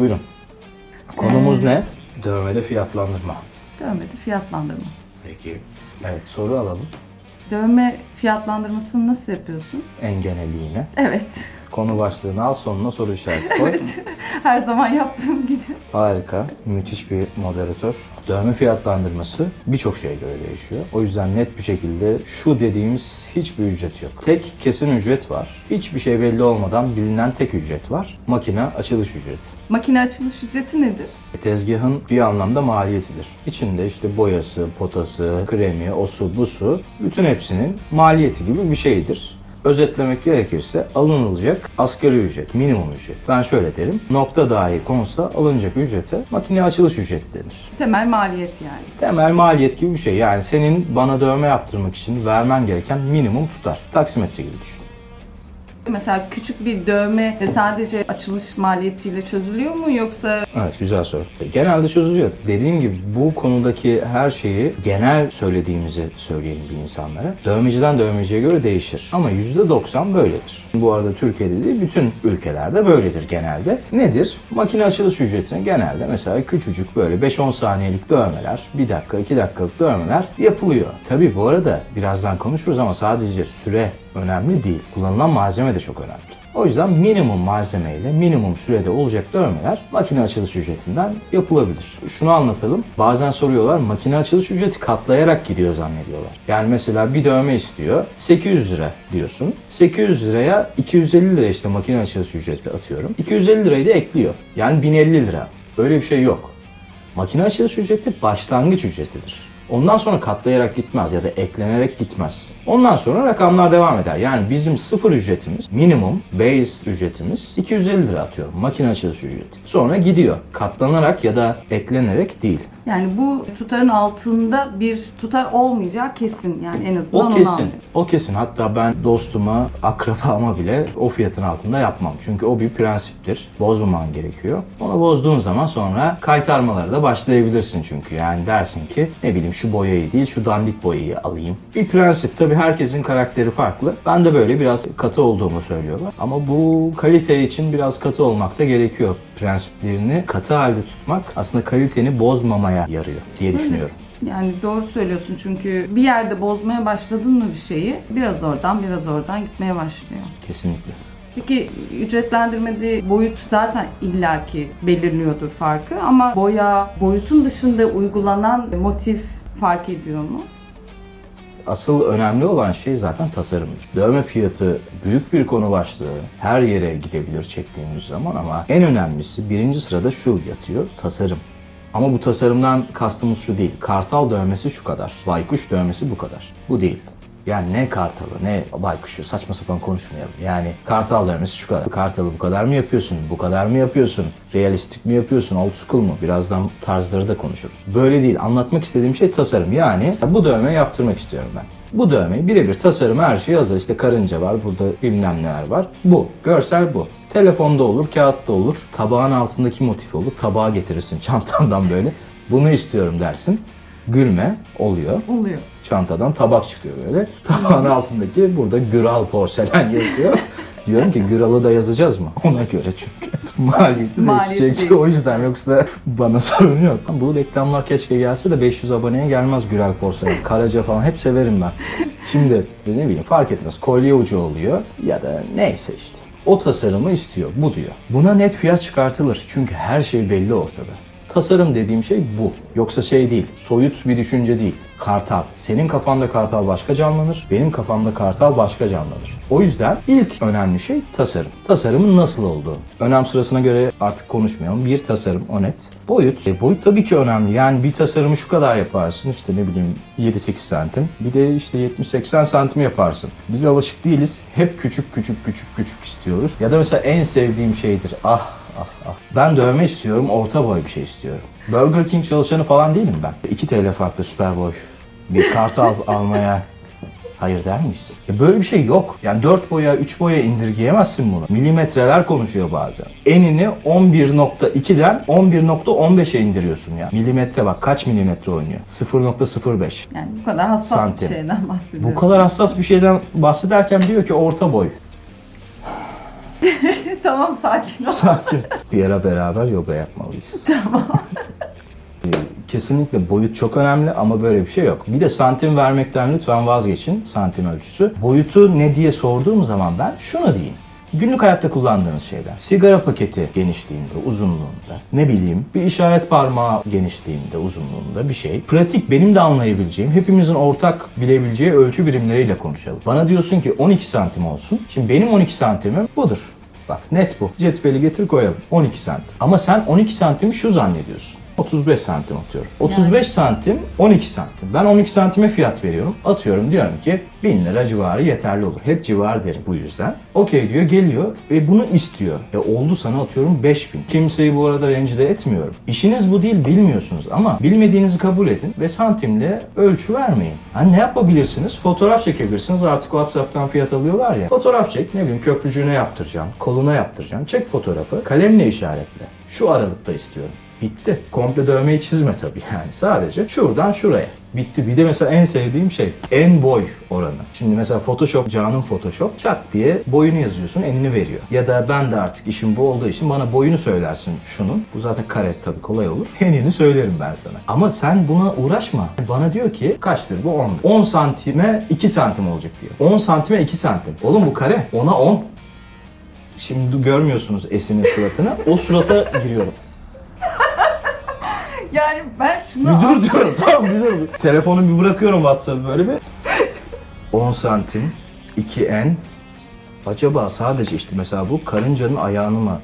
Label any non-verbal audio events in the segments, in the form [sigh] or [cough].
Buyurun. Konumuz ne? Dövmede fiyatlandırma. Dövmede fiyatlandırma. Peki. Evet soru alalım. Dövme fiyatlandırmasını nasıl yapıyorsun? En genelliğine. Evet. Konu başlığını al sonuna soru işareti koy. [laughs] Her zaman yaptığım gibi. Harika. Müthiş bir moderatör. Dövme fiyatlandırması birçok şeye göre değişiyor. O yüzden net bir şekilde şu dediğimiz hiçbir ücret yok. Tek kesin ücret var. Hiçbir şey belli olmadan bilinen tek ücret var. Makine açılış ücreti. Makine açılış ücreti nedir? Tezgahın bir anlamda maliyetidir. İçinde işte boyası, potası, kremi, osu, busu bütün hepsinin maliyeti gibi bir şeydir. Özetlemek gerekirse alınılacak asgari ücret, minimum ücret. Ben şöyle derim, nokta dahi konsa alınacak ücrete makine açılış ücreti denir. Temel maliyet yani. Temel maliyet gibi bir şey. Yani senin bana dövme yaptırmak için vermen gereken minimum tutar. Taksimetre gibi düşün. Mesela küçük bir dövme sadece açılış maliyetiyle çözülüyor mu yoksa Evet güzel soru. Genelde çözülüyor. Dediğim gibi bu konudaki her şeyi genel söylediğimizi söyleyelim bir insanlara. Dövmeciden dövmeciye göre değişir. Ama %90 böyledir. Bu arada Türkiye'de değil bütün ülkelerde böyledir genelde. Nedir? Makine açılış ücretine genelde mesela küçücük böyle 5-10 saniyelik dövmeler, 1 dakika 2 dakikalık dövmeler yapılıyor. Tabi bu arada birazdan konuşuruz ama sadece süre önemli değil. Kullanılan malzeme de çok önemli. O yüzden minimum malzemeyle minimum sürede olacak dövmeler makine açılış ücretinden yapılabilir. Şunu anlatalım. Bazen soruyorlar makine açılış ücreti katlayarak gidiyor zannediyorlar. Yani mesela bir dövme istiyor 800 lira diyorsun. 800 liraya 250 lira işte makine açılış ücreti atıyorum. 250 lirayı da ekliyor. Yani 1050 lira. Öyle bir şey yok. Makine açılış ücreti başlangıç ücretidir. Ondan sonra katlayarak gitmez ya da eklenerek gitmez. Ondan sonra rakamlar devam eder. Yani bizim sıfır ücretimiz, minimum base ücretimiz 250 lira atıyorum. Makine açılış ücreti. Sonra gidiyor. Katlanarak ya da eklenerek değil. Yani bu tutarın altında bir tutar olmayacağı kesin yani en azından O onu kesin. anlıyorum. O kesin. Hatta ben dostuma, akrabama bile o fiyatın altında yapmam. Çünkü o bir prensiptir. Bozmaman gerekiyor. Onu bozduğun zaman sonra kaytarmalara da başlayabilirsin çünkü. Yani dersin ki ne bileyim şu boyayı değil şu dandik boyayı alayım. Bir prensip. Tabii herkesin karakteri farklı. Ben de böyle biraz katı olduğumu söylüyorlar. Ama bu kalite için biraz katı olmak da gerekiyor. Prensiplerini katı halde tutmak aslında kaliteni bozmamaya yarıyor diye düşünüyorum. Yani doğru söylüyorsun çünkü bir yerde bozmaya başladın mı bir şeyi biraz oradan biraz oradan gitmeye başlıyor. Kesinlikle. Peki ücretlendirmede boyut zaten illaki belirliyordur farkı ama boya, boyutun dışında uygulanan motif fark ediyor mu? Asıl önemli olan şey zaten tasarımdır. Dövme fiyatı büyük bir konu başlığı. Her yere gidebilir çektiğimiz zaman ama en önemlisi birinci sırada şu yatıyor. Tasarım. Ama bu tasarımdan kastımız şu değil. Kartal dövmesi şu kadar. Baykuş dövmesi bu kadar. Bu değil. Yani ne kartalı ne baykuşu saçma sapan konuşmayalım. Yani kartal dövmesi şu kadar. Kartalı bu kadar mı yapıyorsun? Bu kadar mı yapıyorsun? Realistik mi yapıyorsun? Old school mu? Birazdan tarzları da konuşuruz. Böyle değil. Anlatmak istediğim şey tasarım. Yani bu dövme yaptırmak istiyorum ben. Bu dövme birebir tasarım her şey hazır. İşte karınca var, burada bilmem neler var. Bu. Görsel bu. Telefonda olur, kağıtta olur. Tabağın altındaki motif olur. Tabağa getirirsin çantandan böyle. Bunu istiyorum dersin. Gülme oluyor. Oluyor. Çantadan tabak çıkıyor böyle. Tabağın altındaki burada Güral porselen [laughs] yazıyor. Diyorum ki Güral'ı da yazacağız mı? [laughs] Ona göre çünkü. [laughs] Maliyeti değişecek. O yüzden yoksa [laughs] bana sorun yok. Bu reklamlar keşke gelse de 500 aboneye gelmez Gürel porselen. Karaca falan hep severim ben. Şimdi ne bileyim fark etmez. Kolye ucu oluyor ya da neyse işte. O tasarımı istiyor. Bu diyor. Buna net fiyat çıkartılır. Çünkü her şey belli ortada. Tasarım dediğim şey bu. Yoksa şey değil, soyut bir düşünce değil. Kartal. Senin kafanda kartal başka canlanır, benim kafamda kartal başka canlanır. O yüzden ilk önemli şey tasarım. Tasarımın nasıl olduğu. Önem sırasına göre artık konuşmayalım. Bir tasarım o net. Boyut. E, boyut tabii ki önemli. Yani bir tasarımı şu kadar yaparsın. işte ne bileyim 7-8 santim. Bir de işte 70-80 santim yaparsın. Biz alışık değiliz. Hep küçük küçük küçük küçük istiyoruz. Ya da mesela en sevdiğim şeydir. Ah. Ben dövme istiyorum, orta boy bir şey istiyorum. Burger King çalışanı falan değilim ben. 2 TL farklı süper boy. Bir kartal [laughs] almaya hayır der miyiz? Ya böyle bir şey yok. Yani 4 boya, 3 boya indirgeyemezsin bunu. Milimetreler konuşuyor bazen. Enini 11.2'den 11.15'e indiriyorsun ya. Milimetre bak kaç milimetre oynuyor? 0.05. Yani bu kadar hassas Santim. bir şeyden bahsediyoruz. Bu kadar hassas bir şeyden bahsederken diyor ki orta boy. [laughs] tamam sakin ol. Sakin. Bir ara beraber yoga yapmalıyız. [laughs] Tamam. Kesinlikle boyut çok önemli ama böyle bir şey yok. Bir de santim vermekten lütfen vazgeçin santim ölçüsü. Boyutu ne diye sorduğum zaman ben şunu diyeyim. Günlük hayatta kullandığınız şeyler. Sigara paketi genişliğinde, uzunluğunda, ne bileyim bir işaret parmağı genişliğinde, uzunluğunda bir şey. Pratik, benim de anlayabileceğim, hepimizin ortak bilebileceği ölçü birimleriyle konuşalım. Bana diyorsun ki 12 santim olsun. Şimdi benim 12 santimim budur. Bak net bu. Cetveli getir koyalım. 12 santim. Ama sen 12 santimi şu zannediyorsun. 35 santim atıyorum. 35 santim 12 santim. Ben 12 santime fiyat veriyorum. Atıyorum diyorum ki 1000 lira civarı yeterli olur. Hep civar derim bu yüzden. Okey diyor geliyor ve bunu istiyor. E oldu sana atıyorum 5000. Kimseyi bu arada rencide etmiyorum. İşiniz bu değil bilmiyorsunuz ama bilmediğinizi kabul edin ve santimle ölçü vermeyin. Ha ne yapabilirsiniz? Fotoğraf çekebilirsiniz. Artık WhatsApp'tan fiyat alıyorlar ya. Fotoğraf çek ne bileyim köprücüğüne yaptıracağım. Koluna yaptıracağım. Çek fotoğrafı. Kalemle işaretle. Şu aralıkta istiyorum. Bitti. Komple dövmeyi çizme tabii yani. Sadece şuradan şuraya. Bitti. Bir de mesela en sevdiğim şey en boy oranı. Şimdi mesela Photoshop, Can'ın Photoshop çak diye boyunu yazıyorsun, enini veriyor. Ya da ben de artık işim bu olduğu için bana boyunu söylersin şunun. Bu zaten kare tabii kolay olur. [laughs] Enini söylerim ben sana. Ama sen buna uğraşma. Bana diyor ki kaçtır bu 10. 10 santime 2 santim olacak diyor. 10 santime 2 santim. Oğlum bu kare. Ona 10. Şimdi görmüyorsunuz Esin'in suratını. O surata giriyorum. Yani ben şunu Bir dur diyorum tamam bir dur. Telefonu bir bırakıyorum WhatsApp'ı böyle bir. 10 santim 2N Acaba sadece işte mesela bu karıncanın ayağını mı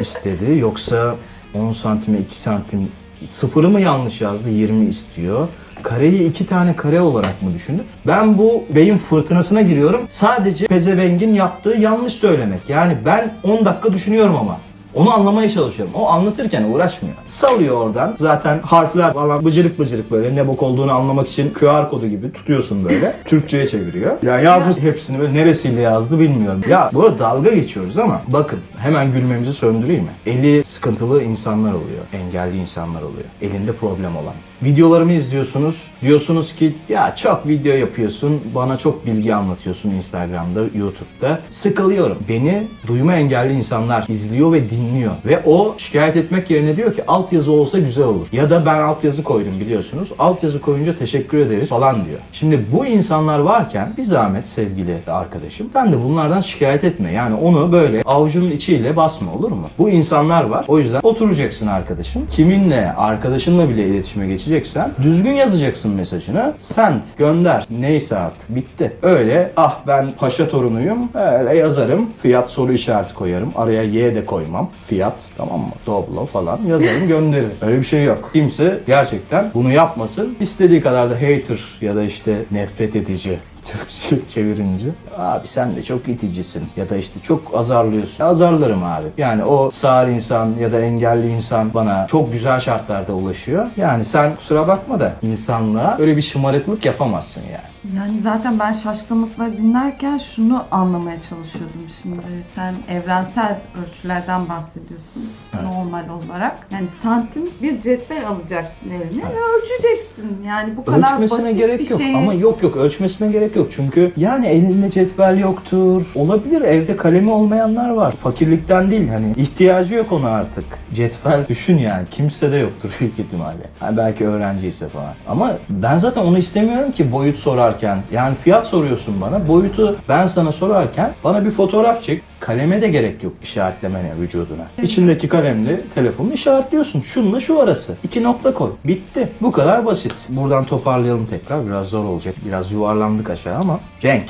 istedi yoksa 10 santime 2 santim sıfırı mı yanlış yazdı 20 istiyor. Kareyi iki tane kare olarak mı düşündü? Ben bu beyin fırtınasına giriyorum. Sadece pezevengin yaptığı yanlış söylemek. Yani ben 10 dakika düşünüyorum ama. Onu anlamaya çalışıyorum. O anlatırken uğraşmıyor. Salıyor oradan. Zaten harfler falan bıcırık bıcırık böyle ne bok olduğunu anlamak için QR kodu gibi tutuyorsun böyle. [laughs] Türkçe'ye çeviriyor. Ya yazmış hepsini böyle neresiyle yazdı bilmiyorum. Ya bu arada dalga geçiyoruz ama bakın hemen gülmemizi söndüreyim mi? Eli sıkıntılı insanlar oluyor. Engelli insanlar oluyor. Elinde problem olan. Videolarımı izliyorsunuz. Diyorsunuz ki ya çok video yapıyorsun. Bana çok bilgi anlatıyorsun Instagram'da, YouTube'da. Sıkılıyorum. Beni duyma engelli insanlar izliyor ve dinliyor. Ve o şikayet etmek yerine diyor ki altyazı olsa güzel olur. Ya da ben altyazı koydum biliyorsunuz. Altyazı koyunca teşekkür ederiz falan diyor. Şimdi bu insanlar varken bir zahmet sevgili arkadaşım. Sen de bunlardan şikayet etme. Yani onu böyle avucunun içiyle basma olur mu? Bu insanlar var. O yüzden oturacaksın arkadaşım. Kiminle, arkadaşınla bile iletişime geçeceksen düzgün yazacaksın mesajını. Send, gönder. Neyse artık bitti. Öyle ah ben paşa torunuyum. Öyle yazarım. Fiyat soru işareti koyarım. Araya Y de koymam. Fiyat tamam mı? Doblo falan yazarım gönderirim. Öyle bir şey yok. Kimse gerçekten bunu yapmasın. İstediği kadar da hater ya da işte nefret edici Türkçe [laughs] çevirince abi sen de çok iticisin ya da işte çok azarlıyorsun. Azarlarım abi. Yani o sağır insan ya da engelli insan bana çok güzel şartlarda ulaşıyor. Yani sen kusura bakma da insanlığa öyle bir şımarıklık yapamazsın yani. Yani zaten ben şaşkınlıkla dinlerken şunu anlamaya çalışıyordum şimdi. Sen evrensel ölçülerden bahsediyorsun Evet. normal olarak. Yani santim bir cetvel alacaksın eline ve ölçeceksin. Yani bu kadar Ölçmesine basit gerek bir yok şey. ama yok yok ölçmesine gerek yok çünkü yani elinde cetvel yoktur olabilir evde kalemi olmayanlar var fakirlikten değil hani ihtiyacı yok ona artık cetvel [laughs] düşün yani kimse de yoktur büyük ihtimalle hani belki öğrenciyse falan ama ben zaten onu istemiyorum ki boyut sorarken yani fiyat soruyorsun bana boyutu ben sana sorarken bana bir fotoğraf çek kaleme de gerek yok işaretlemene vücuduna içindeki kalemle telefonunu işaretliyorsun şununla şu arası iki nokta koy bitti bu kadar basit buradan toparlayalım tekrar biraz zor olacak biraz yuvarlandık aşağı ama renk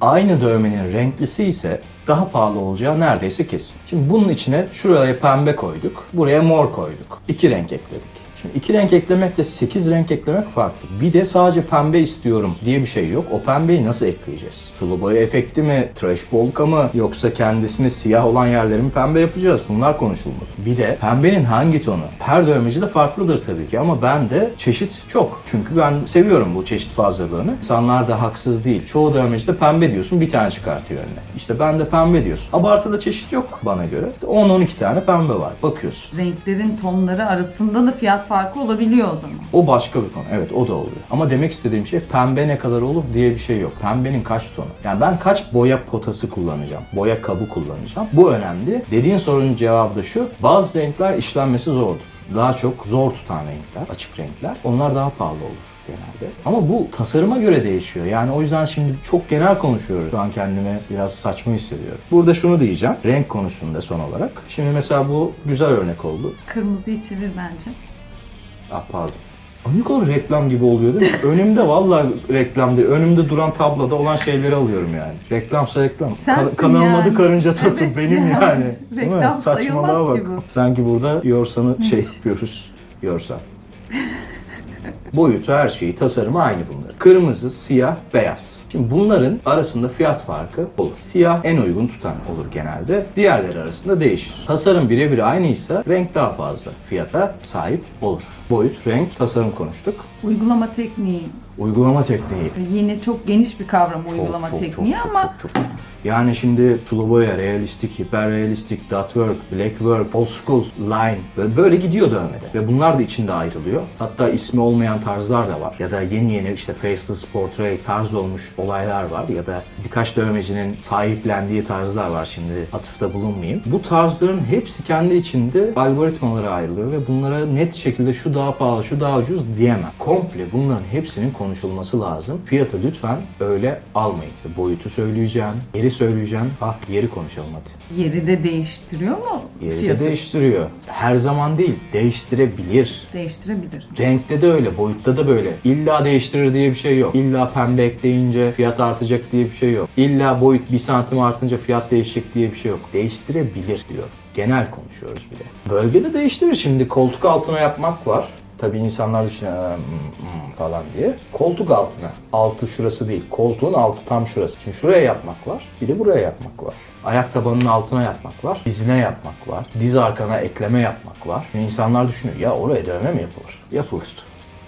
aynı dövmenin renklisi ise daha pahalı olacağı neredeyse kesin. Şimdi bunun içine şuraya pembe koyduk, buraya mor koyduk. İki renk ekledik. Şimdi iki renk eklemekle 8 renk eklemek farklı. Bir de sadece pembe istiyorum diye bir şey yok. O pembeyi nasıl ekleyeceğiz? Sulu boya efekti mi? Trash polka mı? Yoksa kendisini siyah olan yerleri mi pembe yapacağız? Bunlar konuşulmadı. Bir de pembenin hangi tonu? Her dövmeci de farklıdır tabii ki ama ben de çeşit çok. Çünkü ben seviyorum bu çeşit fazlalığını. İnsanlar da haksız değil. Çoğu dövmeci de pembe diyorsun bir tane çıkartıyor önüne. İşte ben de pembe diyorsun. Abartıda çeşit yok bana göre. 10-12 tane pembe var. Bakıyorsun. Renklerin tonları arasında da fiyat farkı olabiliyor o zaman. O başka bir konu. Evet o da oluyor. Ama demek istediğim şey pembe ne kadar olur diye bir şey yok. Pembenin kaç tonu? Yani ben kaç boya potası kullanacağım? Boya kabı kullanacağım? Bu önemli. Dediğin sorunun cevabı da şu. Bazı renkler işlenmesi zordur. Daha çok zor tutan renkler, açık renkler. Onlar daha pahalı olur genelde. Ama bu tasarıma göre değişiyor. Yani o yüzden şimdi çok genel konuşuyoruz. Şu an kendimi biraz saçma hissediyorum. Burada şunu diyeceğim. Renk konusunda son olarak. Şimdi mesela bu güzel örnek oldu. Kırmızıyı çevir bence. Ah pardon. Kadar reklam gibi oluyor değil mi? [laughs] Önümde vallahi reklam değil. Önümde duran tabloda olan şeyleri alıyorum yani. Reklamsa reklam. Sensin Ka- kanalıma yani. adı karınca tatlı Evet benim ya. yani. Değil mi? Reklam Saçmalığa bak. ki bu. Sanki burada yorsanı şey yapıyoruz. Yorsan. Boyutu, her şeyi, tasarımı aynı bunların. Kırmızı, siyah, beyaz. Şimdi bunların arasında fiyat farkı olur. Siyah en uygun tutan olur genelde. Diğerleri arasında değişir. Tasarım birebir aynıysa renk daha fazla fiyata sahip olur. Boyut, renk, tasarım konuştuk. Uygulama tekniği. Uygulama tekniği. Yine çok geniş bir kavram Çok, uygulama çok, tekniği çok, ama çok, çok, çok. Yani şimdi sulu boya, realistik, hiperrealistik, dot work, black work, old school, line böyle, böyle gidiyor dövmede. Ve bunlar da içinde ayrılıyor. Hatta ismi olmayan tarzlar da var. Ya da yeni yeni işte faceless portrait tarz olmuş olaylar var. Ya da birkaç dövmecinin sahiplendiği tarzlar var şimdi atıfta bulunmayayım. Bu tarzların hepsi kendi içinde algoritmalara ayrılıyor ve bunlara net şekilde şu daha pahalı, şu daha ucuz diyemem. Komple bunların hepsinin konuşulması lazım. Fiyatı lütfen öyle almayın. Boyutu söyleyeceğim, yeri söyleyeceğim. Ah yeri konuşalım hadi. yeri de değiştiriyor mu? Yeri de fiyatı? değiştiriyor. Her zaman değil, değiştirebilir. Değiştirebilir. Renkte de öyle, boyutta da böyle. İlla değiştirir diye bir şey yok. İlla pembe ekleyince fiyat artacak diye bir şey yok. İlla boyut bir santim artınca fiyat değişecek diye bir şey yok. Değiştirebilir diyor. Genel konuşuyoruz bir de. Bölgede değiştirir şimdi. Koltuk altına yapmak var. Tabii insanlar düşünüyor "Aa, hmm, hmm," falan diye. Koltuk altına. Altı şurası değil. Koltuğun altı tam şurası. Şimdi şuraya yapmak var. Bir de buraya yapmak var. Ayak tabanının altına yapmak var. Dizine yapmak var. Diz arkana ekleme yapmak var. Şimdi insanlar düşünüyor ya oraya dövme mi yapılır? Yapılır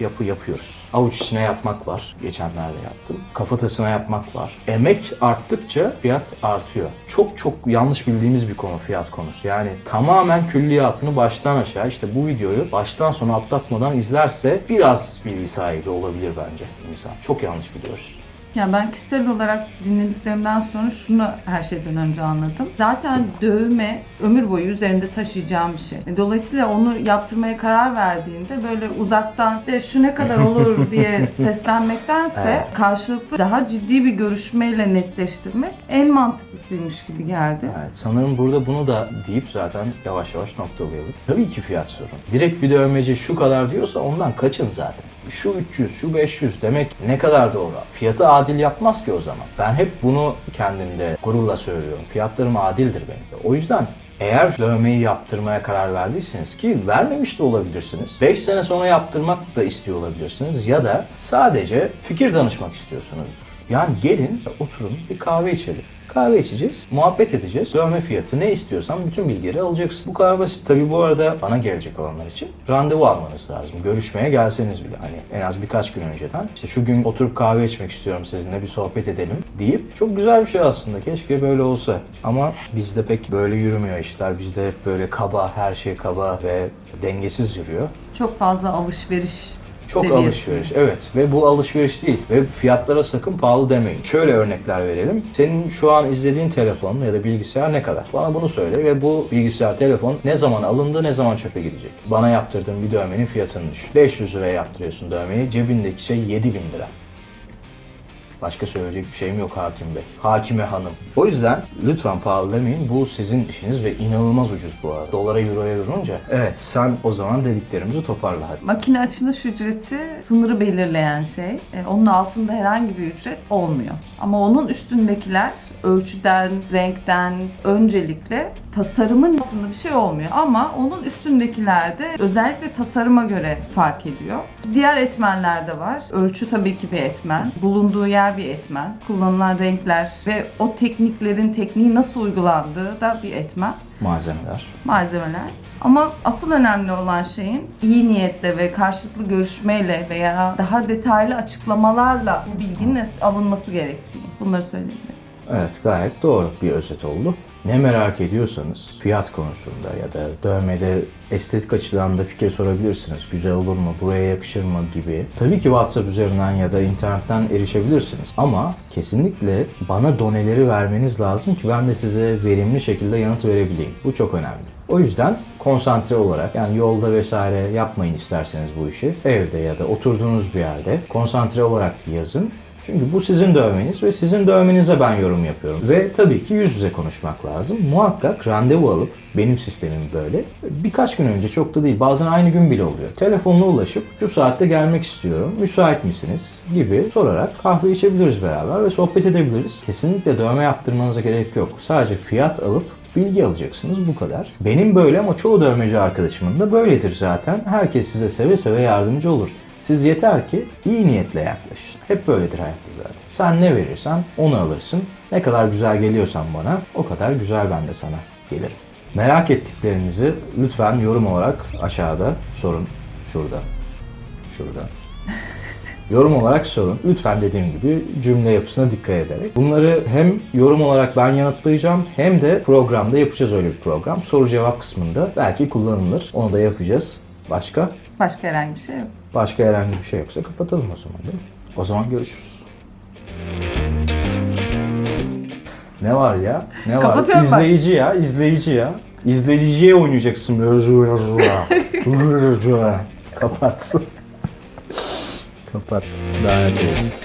yapı yapıyoruz. Avuç içine yapmak var. Geçenlerde yaptım. Kafatasına yapmak var. Emek arttıkça fiyat artıyor. Çok çok yanlış bildiğimiz bir konu fiyat konusu. Yani tamamen külliyatını baştan aşağı işte bu videoyu baştan sona atlatmadan izlerse biraz bilgi sahibi olabilir bence insan. Çok yanlış biliyoruz. Ya ben kişisel olarak dinlediklerimden sonra şunu her şeyden önce anladım. Zaten dövme ömür boyu üzerinde taşıyacağım bir şey. Dolayısıyla onu yaptırmaya karar verdiğinde böyle uzaktan de şu ne kadar olur [laughs] diye seslenmektense Evet. karşılıklı daha ciddi bir görüşmeyle netleştirmek en mantıklısıymış gibi geldi. Evet, sanırım burada bunu da deyip zaten yavaş yavaş noktalayalım. Tabii ki fiyat sorun. Direkt bir dövmeci şu kadar diyorsa ondan kaçın zaten. Şu 300, şu 500 demek ne kadar doğru? Fiyatı adil yapmaz ki o zaman. Ben hep bunu kendimde gururla söylüyorum. Fiyatlarım adildir benim. O yüzden eğer dövmeyi yaptırmaya karar verdiyseniz ki vermemiş de olabilirsiniz. 5 sene sonra yaptırmak da istiyor olabilirsiniz ya da sadece fikir danışmak istiyorsunuzdur. Yani gelin oturun bir kahve içelim. Kahve içeceğiz, muhabbet edeceğiz. Dövme fiyatı ne istiyorsan bütün bilgileri alacaksın. Bu kadar basit. Tabii bu arada bana gelecek olanlar için randevu almanız lazım. Görüşmeye gelseniz bile hani en az birkaç gün önceden. işte şu gün oturup kahve içmek istiyorum sizinle bir sohbet edelim deyip çok güzel bir şey aslında. Keşke böyle olsa. Ama bizde pek böyle yürümüyor işler. Bizde hep böyle kaba, her şey kaba ve dengesiz yürüyor. Çok fazla alışveriş Çok seviyesi. alışveriş evet ve bu alışveriş değil ve fiyatlara sakın pahalı demeyin. Şöyle örnekler verelim. Senin şu an izlediğin telefon ya da bilgisayar ne kadar? Bana bunu söyle ve bu bilgisayar telefon ne zaman alındı ne zaman çöpe gidecek? Bana yaptırdığın bir dövmenin fiyatını düşün. 500 liraya yaptırıyorsun dövmeyi cebindeki şey 7000 lira. Başka söyleyecek bir şeyim yok hakim bey. Hakime hanım. O yüzden lütfen pahalı demeyin. Bu sizin işiniz ve inanılmaz ucuz bu arada. Dolara euroya vurunca. Evet sen o zaman dediklerimizi toparla hadi. Makine açılış ücreti sınırı belirleyen şey. E, Onun altında herhangi bir ücret olmuyor. Ama onun üstündekiler ölçüden, renkten öncelikle tasarımın altında bir şey olmuyor. Ama onun üstündekilerde özellikle tasarıma göre fark ediyor. Diğer etmenler de var. Ölçü tabii ki bir etmen. Bulunduğu yer bir etmen. Kullanılan renkler ve o tekniklerin tekniği nasıl uygulandığı da bir etmen Malzemeler. malzemeler. Ama asıl önemli olan şeyin iyi niyetle ve karşılıklı görüşmeyle veya daha detaylı açıklamalarla bu bilginin alınması gerektiği. Bunları söyleyebilirim. Evet gayet doğru bir özet oldu. Ne merak ediyorsanız fiyat konusunda ya da dövmede estetik açıdan da fikir sorabilirsiniz. Güzel olur mu, buraya yakışır mı gibi. Tabii ki WhatsApp üzerinden ya da internetten erişebilirsiniz. Ama kesinlikle bana doneleri vermeniz lazım ki ben de size verimli şekilde yanıt verebileyim. Bu çok önemli. O yüzden konsantre olarak yani yolda vesaire yapmayın isterseniz bu işi. Evde ya da oturduğunuz bir yerde konsantre olarak yazın. Çünkü bu sizin dövmeniz ve sizin dövmenize ben yorum yapıyorum. Ve tabii ki yüz yüze konuşmak lazım. Muhakkak randevu alıp, benim sistemim böyle. Birkaç gün önce çok da değil, bazen aynı gün bile oluyor. Telefonla ulaşıp şu saatte gelmek istiyorum, müsait misiniz gibi sorarak kahve içebiliriz beraber ve sohbet edebiliriz. Kesinlikle dövme yaptırmanıza gerek yok. Sadece fiyat alıp bilgi alacaksınız bu kadar. Benim böyle ama çoğu dövmeci arkadaşımın da böyledir zaten. Herkes size seve seve yardımcı olur. Siz yeter ki iyi niyetle yaklaşın. Hep böyledir hayatta zaten. Sen ne verirsen onu alırsın. Ne kadar güzel geliyorsan bana o kadar güzel ben de sana gelirim. Merak ettiklerinizi lütfen yorum olarak aşağıda sorun. Şurada. Şurada. Yorum olarak sorun. Lütfen dediğim gibi cümle yapısına dikkat ederek. Bunları hem yorum olarak ben yanıtlayacağım hem de programda yapacağız öyle bir program. Soru cevap kısmında belki kullanılır. Onu da yapacağız. Başka? Başka herhangi bir şey yok. Başka herhangi bir şey yoksa kapatalım o zaman değil mi? O zaman görüşürüz. Ne var ya? Ne var? Kapatıyorum ben. İzleyici ya, izleyici ya. İzleyiciye oynayacaksın. [laughs] Kapat. Kapat. Daha yapıyoruz.